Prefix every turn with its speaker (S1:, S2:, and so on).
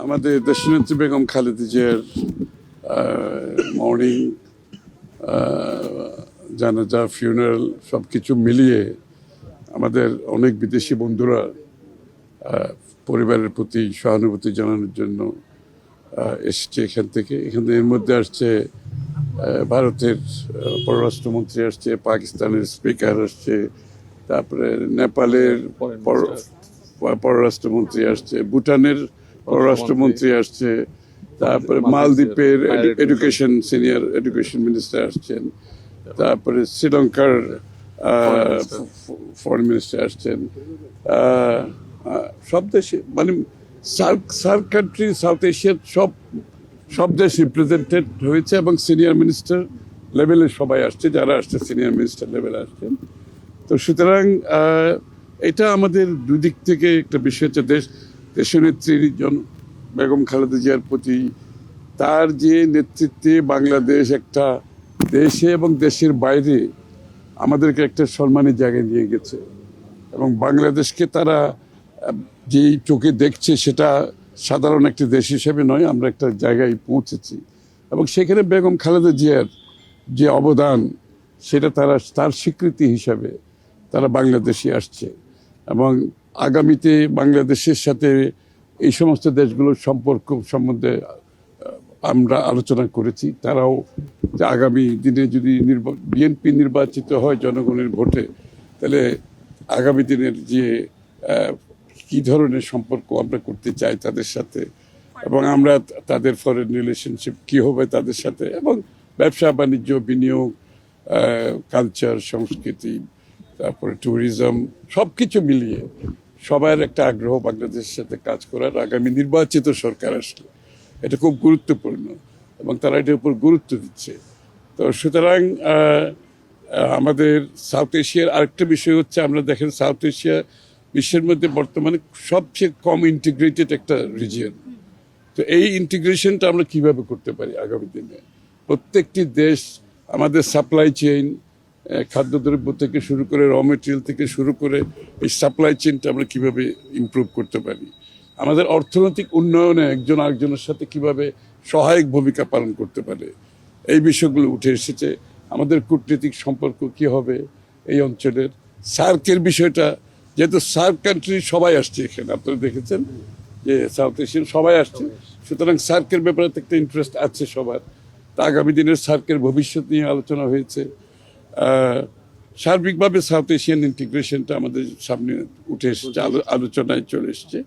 S1: আমাদের দেশনেত্রী বেগম খালেদা জিয়ার মর্নিং জানাজা ফিউনারেল সব কিছু মিলিয়ে আমাদের অনেক বিদেশি বন্ধুরা পরিবারের প্রতি সহানুভূতি জানানোর জন্য এসছে এখান থেকে। এখানে এর মধ্যে আসছে ভারতের পররাষ্ট্রমন্ত্রী আসছে পাকিস্তানের স্পিকার আসছে তারপরে নেপালের পর- পররাষ্ট্রমন্ত্রী আসছে ভুটানের পররাষ্ট্রমন্ত্রী আসছে তারপরে মালদ্বীপের এডুকেশন সিনিয়র এডুকেশন মিনিস্টার আসছেন। তারপরে শ্রীলঙ্কার ফরেন মিনিস্টার আসছেন। সব দেশে মানে সার্ক সার্ক কান্ট্রি সাউথ এশিয়ার সব সব দেশ রিপ্রেজেন্টেড হয়েছে এবং সিনিয়র মিনিস্টার লেভেলে সবাই আসছে যারা আসছে সিনিয়র মিনিস্টার লেভেলে আসছেন। তো সুতরাং এটা আমাদের দুদিক থেকে একটা বিষয় হচ্ছে দেশ দেশনেত্রীর জন বেগম খালেদা জিয়ার প্রতি তার যে নেতৃত্বে বাংলাদেশ একটা দেশে এবং দেশের বাইরে আমাদেরকে একটা সম্মানের জায়গায় নিয়ে গেছে এবং বাংলাদেশকে তারা যেই চোখে দেখছে সেটা সাধারণ একটি দেশ হিসেবে নয়, আমরা একটা জায়গায় পৌঁছেছি। এবং সেখানে বেগম খালেদা জিয়ার যে অবদান, সেটা তারা, তার স্বীকৃতি হিসাবে তারা বাংলাদেশে আসছে। এবং আগামীতে বাংলাদেশের সাথে এই সমস্ত দেশগুলোর সম্পর্ক সম্বন্ধে আমরা আলোচনা করেছি। তারাও যে আগামী দিনে যদি বিএনপি নির্বাচিত হয় জনগণের ভোটে, তাহলে আগামী দিনের যে কি ধরনের সম্পর্ক আমরা করতে চাই তাদের সাথে এবং আমরা তাদের ফরেন রিলেশনশিপ কি হবে তাদের সাথে এবং ব্যবসা বাণিজ্য বিনিয়োগ কালচার সংস্কৃতি তারপরে ট্যুরিজম সব কিছু মিলিয়ে সবার একটা আগ্রহ বাংলাদেশের সাথে কাজ করার আগামী নির্বাচিত সরকার আসলে। এটা খুব গুরুত্বপূর্ণ এবং তারা এটার উপর গুরুত্ব দিচ্ছে। তো সুতরাং আমাদের সাউথ এশিয়ার আরেকটা বিষয় হচ্ছে, আমরা দেখেন সাউথ এশিয়া বিশ্বের মধ্যে বর্তমানে সবচেয়ে কম ইন্টিগ্রেটেড একটা রিজিয়ন তো এই ইন্টিগ্রেশনটা আমরা কীভাবে করতে পারি আগামী দিনে? প্রত্যেকটি দেশ আমাদের সাপ্লাই চেইন খাদ্যদ্রব্য থেকে শুরু করে র মেটেরিয়াল থেকে শুরু করে এই সাপ্লাই চেনটা আমরা কীভাবে ইমপ্রুভ করতে পারি? আমাদের অর্থনৈতিক উন্নয়নে একজন আরেকজনের সাথে কীভাবে সহায়ক ভূমিকা পালন করতে পারে? এই বিষয়গুলো উঠে এসেছে। আমাদের কূটনৈতিক সম্পর্ক কি হবে এই অঞ্চলের? সার্কের বিষয়টা, যেহেতু সার্ক কান্ট্রি সবাই আসছে এখানে, আপনারা দেখেছেন যে সাউথ এশিয়ান সবাই আসছে। সুতরাং সার্কের ব্যাপারে একটা ইন্টারেস্ট আছে সবার। তা আগামী দিনের সার্কের ভবিষ্যৎ নিয়ে আলোচনা হয়েছে। সার্বিকভাবে সাউথ এশিয়ান ইন্টিগ্রেশনটা আমাদের সামনে উঠে এসেছে আলো- আলোচনায় চলে এসেছে।